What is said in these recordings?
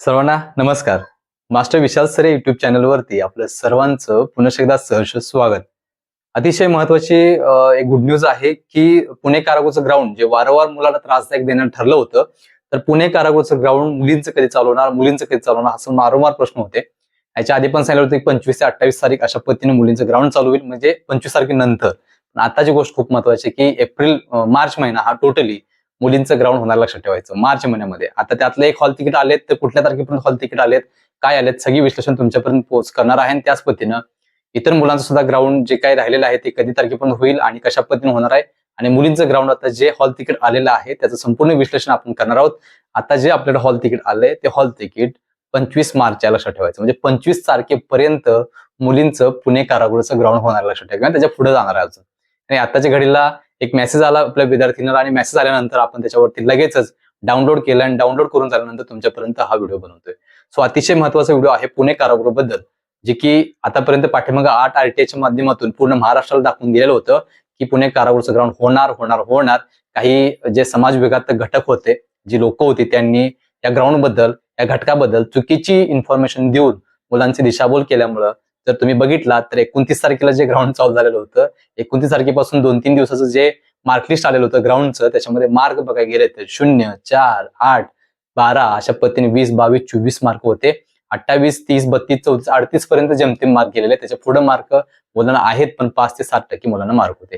सर्वांना नमस्कार. मास्टर विशाल सरे युट्यूब चॅनलवरती आपलं सर्वांचं पुन्हा एकदा सहर्ष स्वागत. अतिशय महत्वाची एक गुड न्यूज आहे की पुणे कारागृहचं ग्राउंड जे वारंवार मुलांना त्रासदायक देणं ठरलं होतं तर पुणे कारागृहचं ग्राउंड मुलींचं कधी चालवणार मुलींचं कधी चालवणार असं वारंवार प्रश्न होते. याच्या आधी पण सांगितलं होतं की पंचवीस ते अठ्ठावीस तारीख अशा पद्धतीने मुलींचं ग्राउंड चालू होईल म्हणजे पंचवीस तारखेनंतर. आताची गोष्ट खूप महत्वाची आहे की एप्रिल मार्च महिना हा टोटली मुलींचं ग्राउंड होणार लक्षात ठेवायचं. मार्च महिन्यामध्ये. आता त्यातलं एक हॉल तिकीट आलेत तर कुठल्या तारखेपर्यंत हॉल तिकीट आलेत काय आलेत सगळी विश्लेषण तुमच्यापर्यंत पोहोच करणार आहे आणि त्याच पद्धतीनं इतर मुलांचं सुद्धा ग्राउंड जे काही राहिलेलं आहे ते कधी तारखेपर्यंत होईल आणि कशा पद्धतीने होणार आहे आणि मुलींचं ग्राउंड आता जे हॉल तिकीट आलेलं आहे त्याचं संपूर्ण विश्लेषण आपण करणार आहोत. आता जे आपल्याला हॉल तिकीट आलंय ते हॉल तिकीट पंचवीस मार्चच्या लक्षात ठेवायचं. म्हणजे पंचवीस तारखेपर्यंत मुलींचं पुणे कारागृहाचं ग्राउंड होणार लक्षात ठेवा त्याच्या पुढे जाणार आहे अजून. आणि आताच्या घडीला एक मेसेज आला आपल्या विद्यार्थ्यांना आणि मेसेज आल्यानंतर आपण त्याच्यावरती लगेचच डाउनलोड केलं आणि डाउनलोड करून झाल्यानंतर तुमच्यापर्यंत हा व्हिडिओ बनवतोय. सो अतिशय महत्त्वाचा व्हिडिओ आहे पुणे कारागृहबद्दल जे की आतापर्यंत पाठीमागं आठ आरटीआयच्या माध्यमातून पूर्ण महाराष्ट्राला दाखवून दिलेलं होतं की पुणे कारागृहचं ग्राउंड होणार होणार होणार. काही जे समाज विभागात घटक होते जी लोक होती त्यांनी या ग्राउंडबद्दल या घटकाबद्दल चुकीची इन्फॉर्मेशन देऊन मुलांची दिशाभूल केल्यामुळं जर तुम्ही बघितला तर एकोणतीस तारखेला जे ग्राउंड चालू झालेलं होतं एकोणतीस तारखेपासून दोन तीन दिवसाचं जे मार्कलिस्ट आलेलं होतं ग्राउंडचं त्याच्यामध्ये मार्क बघायला गेले तर शून्य चार आठ बारा अशा पद्धतीने वीस बावीस चोवीस मार्क होते. अठ्ठावीस तीस बत्तीस चौतीस अडतीस पर्यंत जेमतेम मार्क गेलेले त्याच्या पुढे मार्क मुलांना आहेत पण पाच ते सात टक्के मुलांना मार्क होते.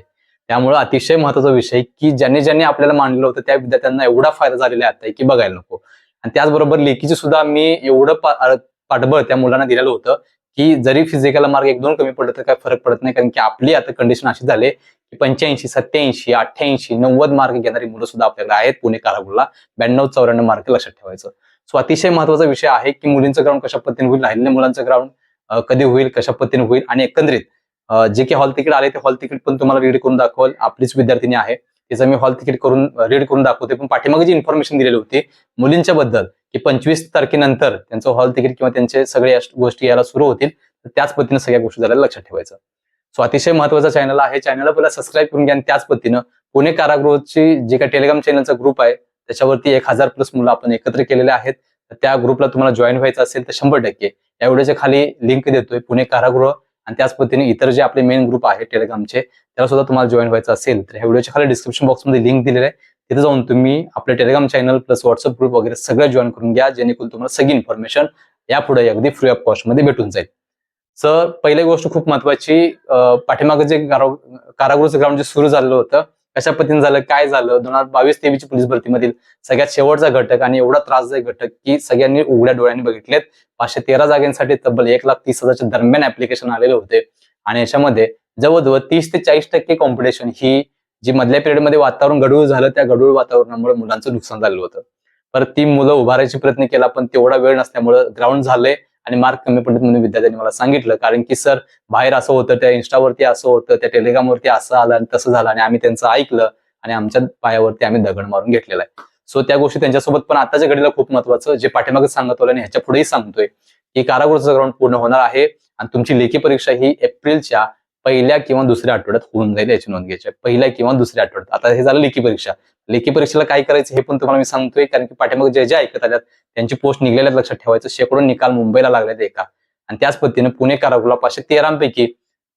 त्यामुळे अतिशय महत्त्वाचा विषय की ज्यांनी ज्यांनी आपल्याला मांडलं होतं त्या विद्यार्थ्यांना एवढा फायदा झालेला आहे आता की बघायला नको. आणि त्याचबरोबर लेखीची सुद्धा मी एवढं पाठबळ त्या मुलांना दिलेलं होतं की जरी फिजिकल मार्क एक दोन कमी पडलं तर काय फरक पडत नाही. कारण की आपली आता कंडिशन अशी झाली की पंच्याऐंशी सत्याऐंशी अठ्ठ्याऐंशी नव्वद मार्क घेणारी मुलं सुद्धा आपल्याकडे आहेत पुणे कारागृहला. ब्याण्णव चौऱ्याण्णव मार्क लक्षात ठेवायचं. सो अतिशय महत्त्वाचा विषय आहे की मुलींचं ग्राउंड कशा पद्धतीने होईल राहिलेल्या मुलांचं ग्राउंड कधी होईल कशा पद्धतीने होईल आणि एकंदरीत जे काही हॉल तिकीट आले ते हॉल तिकीट पण तुम्हाला रीड करून दाखवल. आपलीच विद्यार्थिनी आहे. तिचं मी हॉल तिकीट करून रीड करून दाखवते. पण पाठीमागे जी इन्फॉर्मेशन दिलेली होती मुलींच्या बद्दल की पंचवीस तारखेनंतर त्यांचं हॉल तिकीट किंवा त्यांचे सगळे गोष्टी यायला सुरू होतील तर त्याच पद्धतीनं सगळ्या गोष्टी झाल्या लक्षात ठेवायचं. सो अतिशय महत्त्वाचा चॅनल आहे. चॅनलला पहिला सबस्क्राईब करून घ्या आणि त्याच पद्धतीनं पुणे कारागृहाची जे काही टेलिग्राम चॅनलचा ग्रुप आहे त्याच्यावरती एक हजार प्लस मुलं आपण एकत्र केलेले आहेत. तर त्या ग्रुपला तुम्हाला जॉईन व्हायचं असेल तर शंभर टक्के. या व्हिडिओच्या खाली लिंक देतोय पुणे कारागृह आणि त्याच पद्धतीने इतर जे आपले मेन ग्रुप आहे टेलिग्रामचे त्याला सुद्धा तुम्हाला जॉईन व्हायचं असेल. तर ह्या व्हिडिओच्या खाली डिस्क्रिप्शन बॉक्समध्ये लिंक दिलेलं आहे. तिथे जाऊन तुम्ही आपले Telegram channel plus WhatsApp group वगैरे सगळं जॉईन करून घ्या जेणेकरून तुम्हाला सगळी इन्फॉर्मेशन यापुढे अगदी फ्री ऑफ कॉस्टमध्ये भेटून जाईल. सर पहिली गोष्ट खूप महत्वाची पाठीमागं जे कारागृहचं ग्राउंड जे सुरू झालेलं होतं कशा पद्धतीने झालं काय झालं दोन हजार बावीस तेवीसच्या पोलीस भरतीमधील सगळ्यात शेवटचा घटक आणि एवढा त्रासदायक घटक की सगळ्यांनी उघड्या डोळ्यांनी बघितलेत. पाचशे तेरा जागांसाठी तब्बल एक लाख तीस हजारच्या दरम्यान ऍप्लिकेशन आलेले होते. आणि याच्यामध्ये जवळजवळ तीस ते चाळीस टक्के कॉम्पिटिशन ही जी मधल्या पिरियडमध्ये वातावरण गडूळ झालं त्या गडूळ वातावरणामुळे मुलांचं नुकसान झालेलं होतं. परत ती मुलं उभारायची प्रयत्न केला पण तेवढा वेळ नसल्यामुळे ग्राउंड झालंय आणि मार्क कमी पडले म्हणून विद्यार्थ्यांनी मला सांगितलं. कारण की सर बाहेर असं होतं त्या इन्स्टावरती असं होतं त्या टेलिग्रामवरती असं आलं आणि तसं झालं आणि आम्ही त्यांचं ऐकलं आणि आमच्या पायावरती आम्ही दगड मारून घेतलेला आहे. सो त्या गोष्टी त्यांच्यासोबत पण आताच्या घडीला खूप महत्वाचं जे पाठीमागे सांगत होतं आणि ह्याच्या पुढेही सांगतोय की कारागृहाचं ग्राउंड पूर्ण होणार आहे आणि तुमची लेखी परीक्षा ही एप्रिलच्या पहिल्या किंवा दुसऱ्या आठवड्यात होऊन जाईल याची नोंद घ्यायची पहिल्या किंवा दुसऱ्या आठवड्यात. आता हे झालं लेखी परीक्षा. लेखी परीक्षेला काय करायचं हे पण तुम्हाला मी सांगतोय कारण की पाठीमागे जे जे ऐकत आल्यात त्यांची पोस्ट निघलेल्या लक्षात ठेवायचं. शेकडो निकाल मुंबईला लागलेत एका. आणि त्याच पद्धतीने पुणे कारागुला पाचशे तेरापैकी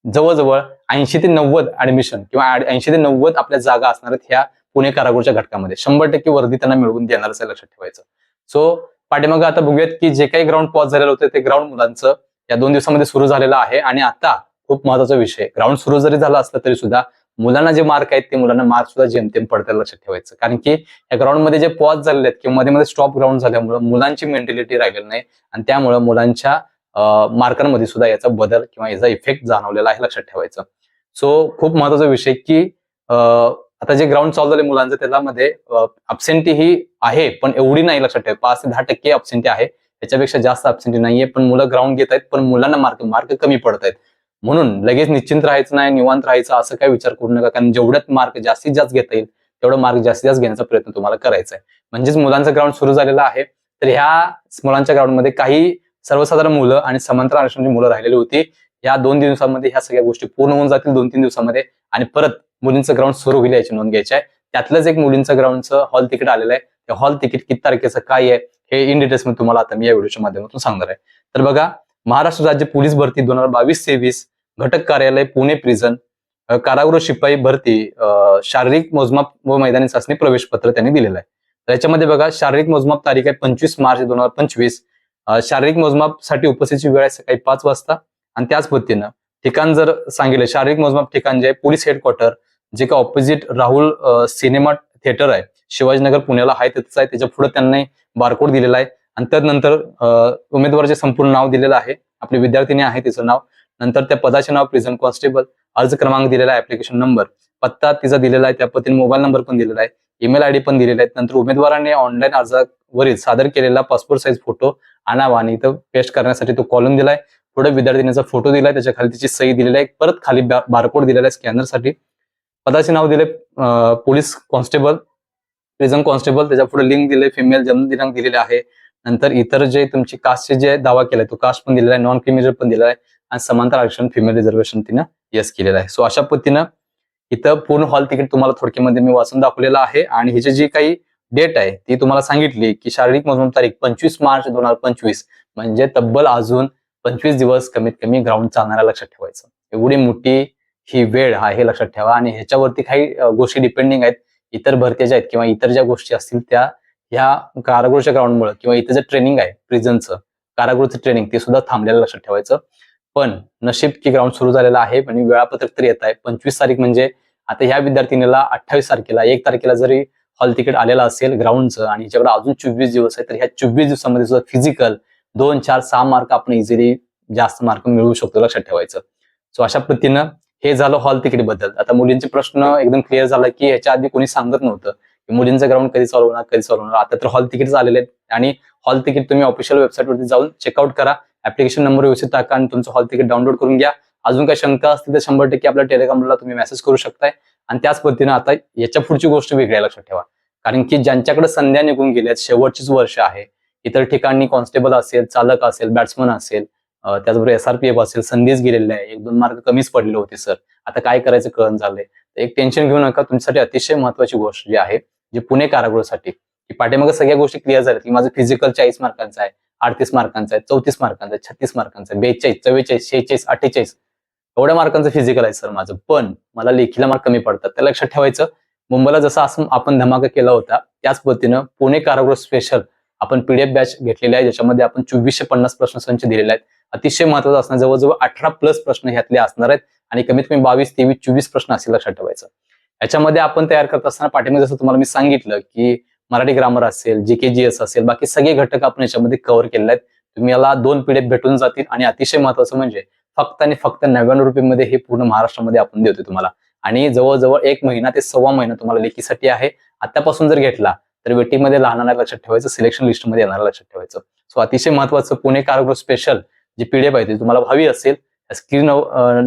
जवळजवळ ऐंशी ते नव्वद ऍडमिशन किंवा ऐंशी ते नव्वद आपल्या जागा असणार आहेत ह्या पुणे कारागृहच्या घटकामध्ये. शंभर टक्के वर्दी त्यांना मिळवून देणारच असं लक्षात ठेवायचं. सो पाठीमाग आता बघूयात की जे काही ग्राउंड पॉज झालेलं होतं ते ग्राउंड मुलांचं या दोन दिवसामध्ये सुरू झालेलं आहे. आणि आता खूप महत्त्वाचा विषय. ग्राउंड सुरू जरी झाला असला तरी सुद्धा मुलांना जे मार्क आहेत ते मुलांना मार्क सुद्धा जेमतेम पडतात लक्षात ठेवायचं. कारण की या ग्राउंडमध्ये जे पॉज झालेले आहेत किंवा मध्ये मध्ये स्टॉप ग्राउंड झाल्यामुळे मुलांची मेंटॅलिटी राहिलेली नाही आणि त्यामुळे मुलांच्या मार्कांमध्ये सुद्धा याचा बदल किंवा याचा इफेक्ट जाणवलेला आहे लक्षात ठेवायचं. सो खूप महत्त्वाचा विषय की आता जे ग्राउंड चालू झाले मुलांचं मध्ये अब्सेंटी ही आहे पण एवढी नाही लक्षात ठेवा पाच ते दहा टक्के अबसेंटी आहे. त्याच्यापेक्षा जास्त अपसेंटी नाहीये पण मुलं ग्राउंड घेत आहेत पण मुलांना मार्क मार्क कमी पडत आहेत म्हणून लगेच निश्चिंत राहायचं नाही निवांत राहायचं असं काय विचार करू नका. कारण जेवढ्यात मार्क जास्तीत जास्त घेता येईल तेवढं मार्क जास्तीत जास्त घेण्याचा प्रयत्न तुम्हाला करायचा आहे म्हणजेच मुलांचं ग्राउंड सुरू झालेलं आहे. तर ह्या मुलांच्या ग्राउंडमध्ये काही सर्वसाधारण मुलं आणि समांतर आरक्षणाची मुलं राहिलेली होती. या दोन दिवसांमध्ये ह्या सगळ्या गोष्टी पूर्ण होऊन जातील दोन तीन दिवसामध्ये आणि परत मुलींचं ग्राउंड सुरू होईल याची नोंद घ्यायची आहे त्यातलंच एक मुलींचं ग्राउंडचं हॉल तिकीट आलेलं आहे. ते हॉल तिकीट किती तारखेचं काय आहे हे इन डिटेल्स मी तुम्हाला आता मी या व्हिडिओच्या माध्यमातून सांगणार आहे. तर बघा महाराष्ट्र राज्य पोलीस भरती दोन हजार बावीस तेवीस घटक कार्यालय पुणे प्रिझन कारागृह शिपाई भरती शारीरिक मोजमाप व मैदानी चाचणी प्रवेश पत्र त्यांनी दिलेलं आहे. तर याच्यामध्ये बघा शारीरिक मोजमाप तारीख आहे पंचवीस मार्च दोन हजार पंचवीस. शारीरिक मोजमापसाठी उपस्थितीची वेळ आहे सकाळी पाच वाजता. आणि त्याच पद्धतीनं ठिकाण जर सांगितलं शारीरिक मोजमाप ठिकाण जे आहे पोलीस हेडक्वार्टर जे का ऑपोजिट राहुल सिनेमा थिएटर आहे. शिवाजीनगर पुण्याला आहे तिथंच आहे. त्याच्या पुढे त्यांनी बारकोड दिलेला आहे. आणि त्यानंतर उमेदवाराचे संपूर्ण नाव दिलेलं आहे आपली विद्यार्थिनी आहे तिचं नाव नंतर त्या पदाचे नाव प्रिझन कॉन्स्टेबल अर्ज क्रमांक दिलेला आहे ऍप्लिकेशन नंबर पत्ता तिचा दिलेला आहे त्या पद्धतीने मोबाईल नंबर पण दिलेला आहे ईमेल आयडी पण दिलेला आहे नंतर उमेदवाराने ऑनलाईन अर्जावरील सादर केलेला पासपोर्ट साईज फोटो आणावा आणि इथं पेस्ट करण्यासाठी तो कॉलम दिलाय. पुढे विद्यार्थिनीचा फोटो दिलाय त्याच्याखाली तिची सही दिलेली आहे परत खाली बारकोड दिलेला आहे स्कॅनरसाठी पदाचे नाव दिले पोलीस कॉन्स्टेबल प्रिझन कॉन्स्टेबल त्याच्या पुढे लिंक दिले फिमेल जन्म दिनांक दिलेले आहे नंतर इतर जे तुमची कास्टचे जे दावा केलाय तो कास्ट पण दिलेला आहे नॉन क्रिमिनल पण दिलेला आहे आणि समांतर आरक्षण फिमेल रिझर्वेशन तिनं येस केलेलं आहे. सो अशा पद्धतीनं इथं पूर्ण हॉल तिकीट तुम्हाला थोडक्यामध्ये मी वाचून दाखवलेलं आहे आणि ह्याची जी काही डेट आहे ती तुम्हाला सांगितली की शारीरिक मोजमाप तारीख पंचवीस मार्च दोन हजार पंचवीस. म्हणजे तब्बल अजून पंचवीस दिवस कमीत कमी ग्राउंड चालणाऱ्या लक्षात ठेवायचं. एवढी मोठी ही वेळ आहे हे लक्षात ठेवा. आणि ह्याच्यावरती काही गोष्टी डिपेंडिंग आहेत. इतर भरत्या ज्या आहेत किंवा इतर ज्या गोष्टी असतील त्या ह्या कारागृहच्या ग्राउंडमुळे किंवा इथं जे ट्रेनिंग आहे प्रिझनचं कारागृहचं ट्रेनिंग ते सुद्धा थांबलेलं लक्षात ठेवायचं. पण नशीब की ग्राउंड सुरू झालेलं आहे आणि वेळापत्रक तर येत आहे. पंचवीस तारीख म्हणजे आता ह्या विद्यार्थिनीला अठ्ठावीस तारखेला एक तारखेला जरी हॉल तिकीट आलेलं असेल ग्राउंडचं आणि ज्याकडे अजून चोवीस दिवस आहे तर ह्या चोवीस दिवसामध्ये सुद्धा फिजिकल दोन चार सहा मार्क आपण इझिली जास्त मार्क मिळवू शकतो लक्षात ठेवायचं. सो अशा पद्धतीनं हे झालं हॉल तिकीटबद्दल आता मुलींचे प्रश्न एकदम क्लिअर झाला की ह्याच्या आधी कोणी सांगत नव्हतं. मुलींचं ग्राउंड कधी चालू होणार कधी चालू होणार? आता तर हॉल तिकीट आलेले आहेत. आणि हॉल तिकीट तुम्ही ऑफिशियल वेबसाईटवरती जाऊन चेकआउट करा. ऍप्लिकेशन नंबर व्यवस्थित टाका आणि तुमचं हॉल तिकीट डाउनलोड करून घ्या. अजून काही शंका असतील तर शंभर टक्के आपल्या टेलिग्रामला तुम्ही मेसेज करू शकताय. आणि त्याच पद्धतीनं आता याच्या पुढची गोष्ट वेगळ्या लक्षात ठेवा. कारण की ज्यांच्याकडे संध्या निघून गेल्यात शेवटचीच वर्ष आहे. इतर ठिकाणी कॉन्स्टेबल असेल चालक असेल बॅट्समन असेल त्याचबरोबर एसआरपीएफ असेल संधीच गेलेले आहे. एक दोन मार्क कमीच पडले होते सर आता काय करायचं कळण झालंय. तर एक टेन्शन घेऊ नका. तुमच्यासाठी अतिशय महत्वाची गोष्ट जी आहे जे पुणे कारागृहासाठी की पाठीमागे सगळ्या गोष्टी क्लिअर झाल्या. की माझं फिजिकल चाळीस मार्कांचं आहे अडतीस मार्कांचं आहे चौतीस मार्कांचं आहे छत्तीस मार्कांचं आहे बेचाळीस चव्वेचाळीस शेहेचाळीस अठ्ठेचाळीस एवढ्या मार्कांचं फिजिकल आहे सर माझं. पण मला लेखीला मार्क कमी पडतात. त्या लक्षात ठेवायचं मुंबईला जसं असं आपण धमाका केला होता त्याच पद्धतीनं पुणे कारागृह स्पेशल आपण पीडीएफ बॅच घेतलेली आहे ज्याच्यामध्ये आपण चोवीसशे पन्नास प्रश्न संच दिलेले आहेत. अतिशय महत्वाचं असणार जवळजवळ अठरा प्लस प्रश्न ह्यातले असणार आहेत आणि कमीत कमी बावीस तेवीस चोवीस प्रश्न असे लक्षात ठेवायचं. याच्यामध्ये आपण तयार करत असताना पाठीमध्ये जसं तुम्हाला मी सांगितलं की मराठी ग्रामर असेल जी के जी एस असेल बाकी सगळे घटक आपण याच्यामध्ये कव्हर केलेले आहेत. तुम्ही याला दोन पिढे भेटून जातील आणि अतिशय महत्वाचं म्हणजे फक्त आणि फक्त नव्याण्णव रुपये हे पूर्ण महाराष्ट्रामध्ये आपण देतो तुम्हाला. आणि जवळजवळ एक महिना ते सव्वा महिना तुम्हाला लेखीसाठी आहे. आतापासून जर घेतला तर वेटिंगमध्ये लहानाला लक्षात ठेवायचं सिलेक्शन लिस्टमध्ये येणारा लक्षात ठेवायचं. सो अतिशय महत्वाचं पुणे कारागृह स्पेशल जी पीडीएफ आहे ती तुम्हाला हवी असेल स्क्रीन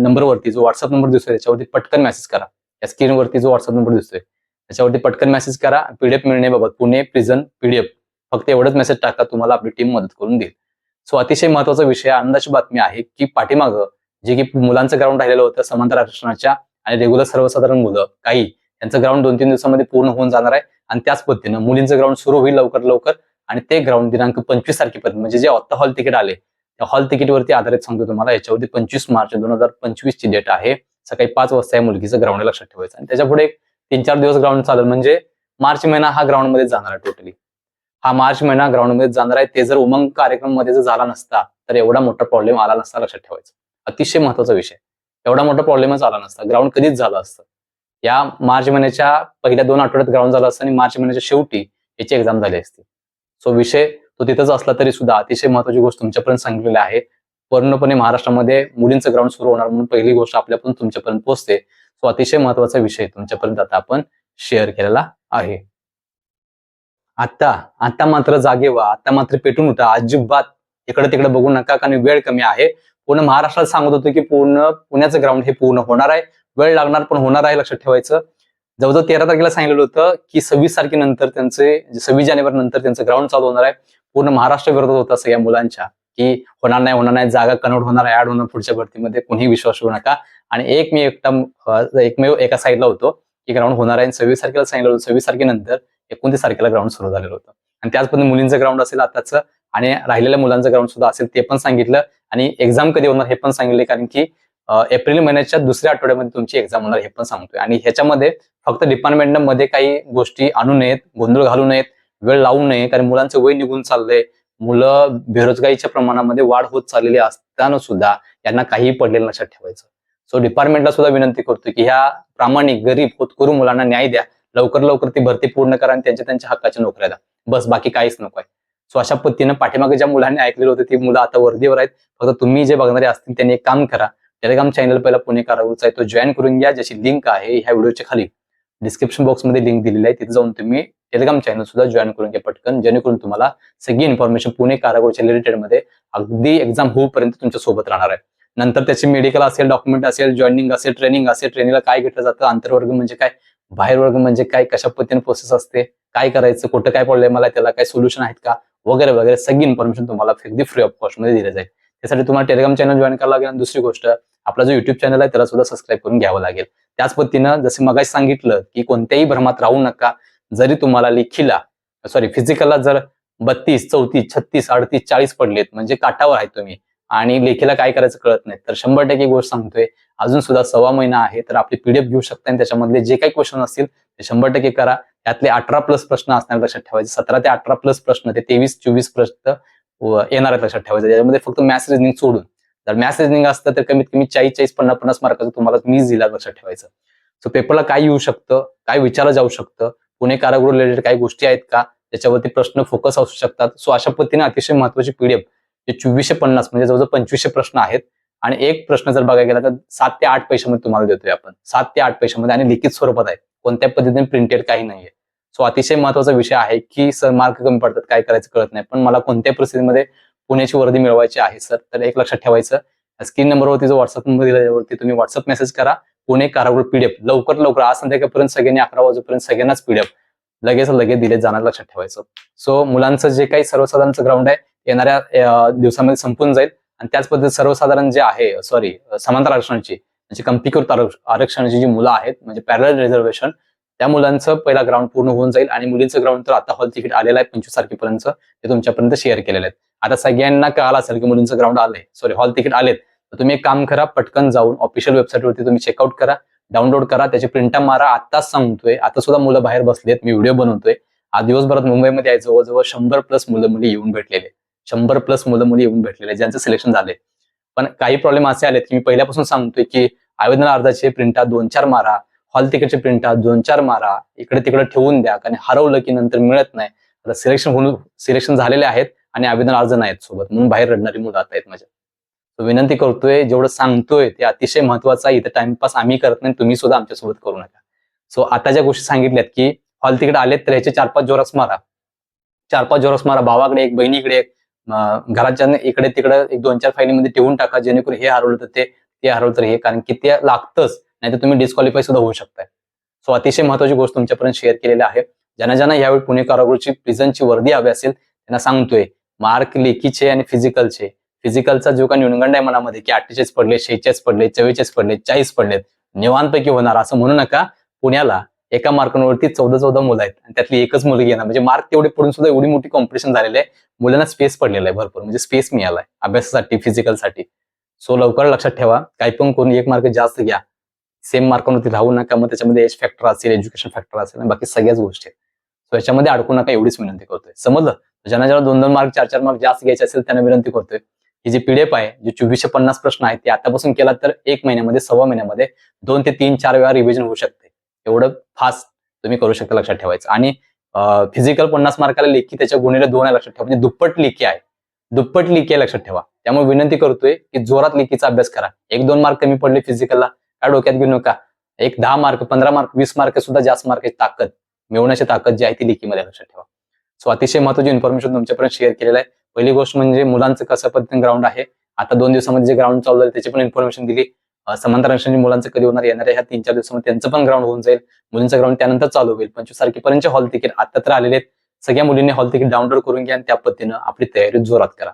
नंबरवरती जो व्हॉट्सअप नंबर दिसतोय त्याच्यावरती पटकन मेसेज करा. या स्क्रीनवरती जो व्हॉट्सअप नंबर दिसतोय त्याच्यावरती पटकन मेसेज करा पीडीएफ मिळण्याबाबत पुणे प्रिझन पीडीएफ फक्त एवढंच मेसेज टाका तुम्हाला आपली टीम मदत करून देईल. सो अतिशय महत्त्वाचा विषय आनंदाची बातमी आहे की पाठीमागं जे की मुलांचं ग्राउंड राहिलेलं होतं समांतर आरक्षणाच्या आणि रेग्युलर सर्वसाधारण मुलं काही यांचं ग्राउंड दोन तीन दिवसामध्ये पूर्ण होऊन जाणार आहे. आणि त्याच पद्धतीनं मुलींचं ग्राउंड सुरू होईल लवकर लवकर. आणि ते ग्राउंड दिनांक पंचवीस तारखेपर्यंत म्हणजे जे आत्ता हॉल तिकीट आले त्या हॉल तिकीटवरती आधारित सांगतो तुम्हाला याच्यावरती पंचवीस मार्च दोन हजार पंचवीस ची डेट आहे. सकाळी पाच वाजता या मुलगीचं ग्राउंड लक्षात ठेवायचं. आणि त्याच्या पुढे तीन चार दिवस ग्राउंड चालेल म्हणजे मार्च महिना हा ग्राउंडमध्ये जाणार आहे टोटली हा मार्च महिना ग्राउंडमध्ये जाणार आहे. ते जर उमंग कार्यक्रममध्ये जर झाला नसता तर एवढा मोठा प्रॉब्लेम आला नसता लक्षात ठेवायचं. अतिशय महत्त्वाचा विषय. एवढा मोठा प्रॉब्लेमच आला नसता. ग्राउंड कधीच झालं असतं. या मार्च महिन्याच्या पहिल्या दोन आठवड्यात ग्राउंड झालं असतं आणि मार्च महिन्याच्या शेवटी याची एक्झाम झाली असती. सो विषय तो तिथंच असला तरी सुद्धा अतिशय महत्वाची गोष्ट तुमच्यापर्यंत सांगितलेली आहे. पूर्णपणे महाराष्ट्रामध्ये मुलींचं ग्राउंड सुरू होणार म्हणून पहिली गोष्ट आपल्यापासून तुमच्यापर्यंत पोहोचते. सो अतिशय महत्त्वाचा विषय तुमच्यापर्यंत आता आपण शेअर केलेला आहे. आता आता मात्र जागे व्हा. आता मात्र पेटून उठा. अजिबात इकडे तिकडे बघू नका कारण वेळ कमी आहे. पूर्ण महाराष्ट्रात सांगत होतो की पूर्ण पुण्याचं ग्राउंड हे पूर्ण होणार आहे. वेळ लागणार पण होणार आहे लक्षात ठेवायचं. जवळजवळ तेरा तारखेला सांगितलेलं होतं की सव्वीस तारखेनंतर त्यांचे सव्वीस जानेवारी नंतर त्यांचं ग्राउंड चालू होणार आहे. पूर्ण महाराष्ट्र विरोधात होता सगळ्या मुलांच्या. की होणार नाही होणार नाही जागा कन्वर्ट होणार ऍड होणार पुढच्या भरतीमध्ये कोणीही विश्वास ठेवू नका. आणि एक मी एकटा एकमेव एका साईडला होतो की ग्राउंड होणार आहे. सव्वीस तारखेला सांगितलं होतं. सव्वीस तारखेनंतर एकोणतीस तारखेला ग्राउंड सुरू झालेलं होतं. आणि त्याच पद्धतीने मुलींचं ग्राउंड असेल आताच आणि राहिलेल्या मुलांचं ग्राउंड सुद्धा असेल ते पण सांगितलं. आणि एक्झाम कधी होणार हे पण सांगितले कारण की एप्रिल महिन्याच्या दुसऱ्या आठवड्यामध्ये तुमची एक्झाम होणार हे पण सांगतोय. आणि ह्याच्यामध्ये फक्त डिपार्टमेंटमध्ये काही गोष्टी आणू नयेत गोंधळ घालू नयेत वेळ लावू नये कारण मुलांचं वय निघून चाललंय. मुलं बेरोजगारीच्या प्रमाणामध्ये वाढ होत चाललेली असताना सुद्धा यांना काहीही पडलेलं लक्षात ठेवायचं. सो डिपार्टमेंटला सुद्धा विनंती करतो की ह्या प्रामाणिक गरीब होतकरू मुलांना न्याय द्या. लवकर लवकर ती भरती पूर्ण करा आणि त्यांच्या त्यांच्या हक्काच्या नोकऱ्या द्या. बस बाकी काहीच नको आहे सो अशा पद्धतीनं पाठीमागे ज्या मुलांनी ऐकलेलं होतं ती मुलं आता वर्दीवर आहेत. फक्त तुम्ही जे बघणारे असतील त्यांनी एक काम करा. टेलिग्राम चॅनल पहिला पुणे कारागृहचा आहे तो जॉईन करून घ्या. ज्याची लिंक आहे ह्या व्हिडिओच्या खाली डिस्क्रिप्शन बॉक्समध्ये लिंक दिलेली आहे. तिथे जाऊन तुम्ही टेलिग्राम चॅनल सुद्धा जॉईन करून घ्या पटकन. जेणेकरून तुम्हाला सगळी इन्फॉर्मेशन पुणे कारागृहच्या रिलेटेडमध्ये अगदी एक्झाम होऊपर्यंत तुमच्यासोबत राहणार आहे. नंतर त्याचे मेडिकल असेल डॉक्युमेंट असेल जॉईनिंग असेल ट्रेनिंग असेल ट्रेनिंगला काय घेतलं जातं आंतरवर्ग म्हणजे काय बाहेर वर्ग म्हणजे काय कशा पद्धतीने प्रोसेस असते काय करायचं कुठं काय पडलंय मला त्याला काय सोल्युशन आहेत का वगैरे वगैरे सगळी इन्फॉर्मेशन तुम्हाला अगदी फ्री ऑफ कॉस्टमध्ये दिली जाईल. त्यासाठी तुम्हाला टेलिग्राम चॅनल जॉईन करावं लागेल. आणि दुसरी गोष्ट आपला जो युट्यूब चॅनल आहे त्याला सुद्धा सबस्क्राईब करून घ्यावं लागेल. त्याच पद्धतीनं जसं मगाशी सांगितलं की कोणत्याही भ्रमात राहू नका जरी तुम्हाला लेखीला सॉरी फिजिकलला जर बत्तीस चौतीस छत्तीस अडतीस चाळीस पडलेत म्हणजे काठावर आहे तुम्ही आणि लेखीला काय करायचं कळत नाही तर शंभर टक्के गोष्ट सांगतोय अजून सुद्धा सव्वा महिना आहे तर आपली पीडीएफ घेऊ शकता आणि त्याच्यामधले जे काही क्वेश्चन असतील ते शंभर टक्के करा. त्यातले अठरा प्लस प्रश्न असणार लक्षात ठेवायचे. सतरा ते अठरा प्लस प्रश्न ते तेवीस चोवीस प्रश्न येणार आहेत लक्षात ठेवायचे. त्याच्यामध्ये फक्त मॅथ्स रिजनिंग सोडून. जर मॅथ्स रिजनिंग असतं तर कमीत कमी चाळीस चाळीस पन्नास पन्नास मार्काचं तुम्हाला मी दिला लक्षात ठेवायचं. सो पेपरला काय येऊ शकतं काय विचारलं जाऊ शकतं पुणे कारागृह रिलेटेड काही गोष्टी आहेत का? त्याच्यावरती प्रश्न फोकस असू शकतात. सो अशा पद्धतीने अतिशय महत्वाची पीडीएफ जे चोवीसशे पन्नास म्हणजे जवळजवळ पंचवीसशे प्रश्न आहेत. आणि एक प्रश्न जर बघायला गेला तर सात ते आठ पैशामध्ये तुम्हाला देतोय आपण. सात ते आठ पैशामध्ये आणि लिखित स्वरूपात आहे कोणत्या पद्धतीने प्रिंटेड काही नाहीये. सो अतिशय महत्त्वाचा विषय आहे की सर मार्क कमी पडतात काय करायचं कळत नाही. पण मला कोणत्या परिस्थितीमध्ये पुण्याची वर्दी मिळवायची आहे सर तर एक लक्षात ठेवायचं. स्क्रीन नंबरवरती जो व्हॉट्सअप नंबर दिला त्यावरती तुम्ही व्हॉट्सअप मेसेज करा. पुणे कारागृह पीडीएफ लवकर लवकर आज संध्याकाळपर्यंत सगळ्यांनी अकरा वाजेपर्यंत सगळ्यांनाच पीडीएफ लगेच लगेच दिले जाणार लक्षात ठेवायचं. सो मुलांचं जे काही सर्वसाधारणचं ग्राउंड आहे येणाऱ्या दिवसामध्ये संपून जाईल. आणि त्याच पद्धतीत सर्वसाधारण जे आहे सॉरी समांतर आरक्षणाची म्हणजे कमतीकृत आरक्षणाची जी मुलं आहेत म्हणजे पॅरल रिझर्वेशन त्या मुलांचं पहिला ग्राउंड पूर्ण होऊन जाईल. आणि मुलींचं ग्राउंड तर आता हॉल तिकीट आलेलं आहे पंचवीस तारखेपर्यंत ते तुमच्यापर्यंत शेअर केलेले आहेत. आता सगळ्यांना कळालं असेल की मुलींचं ग्राउंड आलंय. सॉरी हॉल तिकीट आलेत. तर तुम्ही एक काम करा पटकन जाऊन ऑफिशियल वेबसाईटवरती तुम्ही चेकआउट करा डाउनलोड करा त्याची प्रिंटा मारा. आताच सांगतोय आता सुद्धा मुलं बाहेर बसलेत मी व्हिडिओ बनवतोय. आज दिवसभरात मुंबईमध्ये आहे जवळजवळ शंभर प्लस मुलं मुली येऊन भेटलेले. शंभर प्लस मुलं मुली येऊन भेटलेले ज्यांचं सिलेक्शन झाले पण काही प्रॉब्लेम असे आलेत की मी पहिल्यापासून सांगतोय की आवेदन अर्जाचे प्रिंटा दोन चार मारा हॉल तिकीटचे प्रिंटा दोन चार मारा इकडे तिकडे ठेवून द्या. कारण हरवलं की नंतर मिळत नाही. आता सिलेक्शन होऊन सिलेक्शन झालेले आहेत आणि आवेदन अर्ज नाहीत सोबत. म्हणून बाहेर रडणारी मुलं आता आहेत माझ्या. विनंती करतोय जेवढं सांगतोय ते अतिशय महत्वाचं आहे. इथं टाइमपास आम्ही करत नाही तुम्ही सुद्धा आमच्यासोबत करू नका. सो आता ज्या गोष्टी सांगितल्यात की हॉल तिकडे आलेत तर ह्याचे चार पाच जोरस मारा चार पाच जोरस मारा भावाकडे एक बहिणीकडे एक घराच्या इकडे तिकडे एक दोन चार फायलीमध्ये ठेवून टाका जेणेकरून हे हरवलं तर ते ते हरवलं तर हे कारण की ते लागतंच नाही तर तुम्ही डिस्क्वालिफाय सुद्धा होऊ शकताय. सो अतिशय महत्वाची गोष्ट तुमच्यापर्यंत शेअर केलेली आहे. ज्यांना ज्यांना यावेळी पुणे कारागृहची प्रिझनची वर्दी हवी असेल त्यांना सांगतोय मार्क लेखीचे आणि फिजिकलचे फिजिकलचा जो काही न्यूनगंड आहे मनामध्ये की अठ्ठेचाळीस पडले शेहेचाळीस पडले चव्वेचाळीस पडले चाळीस पडलेत निवांतपैकी होणार असं म्हणू नका. पुण्याला एका मार्कांवरती चौदा चौदा मुलं आहेत आणि त्यातली एकच मुलगी येणार. म्हणजे मार्क तेवढे पडून सुद्धा एवढी मोठी कॉम्पिटिशन झालेलं आहे. मुलांना स्पेस पडलेला आहे भरपूर. म्हणजे स्पेस मिळालाय अभ्यासासाठी फिजिकलसाठी सो लवकर लक्षात ठेवा. काही पण कोणी एक मार्क जास्त घ्या. सेम मार्कांवरती राहू नका. मग त्याच्यामध्ये एज फॅक्टर असेल एज्युकेशन फॅक्टर असेल बाकी सगळ्याच गोष्टी आहेत. सो याच्यामध्ये अडकू नका. एवढीच विनंती करतोय. समजलं? ज्यांना ज्याला दोन दोन मार्क चार चार मार्क जास्त घ्यायचे असेल त्यांना विनंती करतोय. ही जी पीडीएफ आहे जे चोवीसशे पन्नास प्रश्न आहेत ते आतापासून केला तर एक महिन्यामध्ये सव्वा महिन्यामध्ये दोन ते तीन चार वेळा रिव्हिजन होऊ शकते. एवढं फास्ट तुम्ही करू शकता लक्षात ठेवायचं. आणि फिजिकल पन्नास मार्काला लेखी त्याच्या गुणीला दोन आहे लक्षात ठेवा. म्हणजे दुप्पट लेखी आहे. दुप्पट लेखी आहे लक्षात ठेवा. त्यामुळे विनंती करतोय की जोरात लेखीचा अभ्यास करा. एक दोन मार्क कमी पडले फिजिकलला काय डोक्यात घेऊ नका. एक दहा मार्क पंधरा मार्क वीस मार्क सुद्धा जास्त मार्काची ताकद. मिळवण्याची ताकद जी आहे ती लेखीमध्ये लक्षात ठेवा. सो अतिशय महत्वाची इन्फॉर्मेशन तुमच्यापर्यंत शेअर केलेलं आहे. पहिली गोष्ट म्हणजे मुलांचं कसं पद्धतीने ग्राउंड आहे. आता दोन दिवसामध्ये जे ग्राउंड चालू झालं त्याची पण इन्फॉर्मेशन दिली. समांतर आरक्षणाची मुलांचं कधी होणार येणार ह्या तीन चार दिवसामध्ये त्यांचं पण ग्राउंड होऊन जाईल. मुलींचं ग्राउंड त्यानंतर चालू होईल. पंचवीस तारखेपर्यंत हॉल तिकीट आता तर आलेले आहेत. सगळ्या मुलींनी हॉल तिकीट डाउनलोड करून घ्या आणि त्या पद्धतीनं आपली तयारी जोरात करा.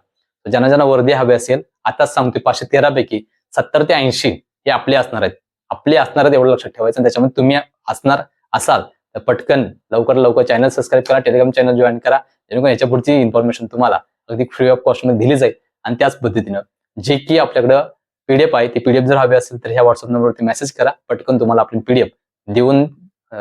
ज्यांना ज्यांना वर्दी हवी असेल आताच सांगतोय पाचशे तेरा पैकी सत्तर ते ऐंशी हे आपले असणार आहेत. आपले असणार आहेत एवढं लक्षात ठेवायचं आणि त्याच्यामध्ये तुम्ही असणार असाल तर पटकन लवकर लवकर चॅनल सबस्क्राईब करा टेलिग्राम चॅनल जॉईन करा. जेणेकरून याच्या पुढची इन्फॉर्मेशन तुम्हाला अगदी फ्री ऑफ कॉस्टमध्ये दिली जाईल. आणि त्याच पद्धतीनं जे की आपल्याकडं पीडीएफ आहे ते पीडीएफ जर हवे असेल तर ह्या व्हॉट्सअप नंबरवरती मेसेज करा. पटकन तुम्हाला आपली पीडीएफ देऊन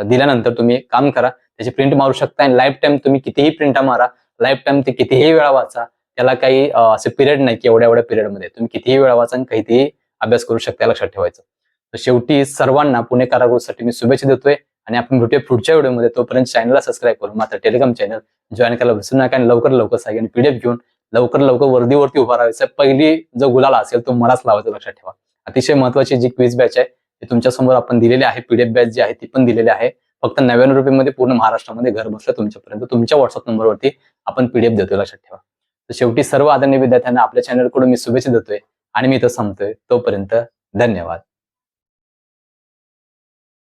दिल्यानंतर तुम्ही काम करा. त्याची प्रिंट मारू शकता आणि लाईफ टाईम तुम्ही कितीही प्रिंटा मारा. लाईफ टाईम ते कितीही वेळा वाचा. त्याला काही असे पिरियड नाही की एवढ्या एवढ्या पिरियडमध्ये तुम्ही कितीही वेळा वाचा आणि कितीही अभ्यास करू शकता लक्षात ठेवायचं. तर शेवटी सर्वांना पुणे कारागृहासाठी मी शुभेच्छा देतोय. आणि आपण भेटूया पुढच्या व्हिडिओमध्ये. तोपर्यंत चॅनलला सबस्क्राईब करून मात्र टेलिग्राम चॅनल जॉईन करायला विसरू नका आणि लवकर लवकर सांगा आणि पीडीएफ घेऊन लवकर लवकर वर्दीवरती उभा राहायचं पहिली जो गुलाल असेल तो मलाच लावायचा लक्षात ठेवा. अतिशय महत्वाची जी क्विज बॅच आहे ती तुमच्यासमोर आपण दिलेली आहे. पीडीएफ बॅच जी आहे ती पण दिलेली आहे. फक्त नव्याण्णव रुपयेमध्ये पूर्ण महाराष्ट्रामध्ये घर बसल्या तुमच्यापर्यंत. तुमच्या व्हॉट्सअप नंबरवरती आपण पीडीएफ देतो लक्षात ठेवा. तर शेवटी सर्व आदरणीय विद्यार्थ्यांना आपल्या चॅनलकडून मी शुभेच्छा देतोय आणि मी इथं संपतोय. तोपर्यंत धन्यवाद.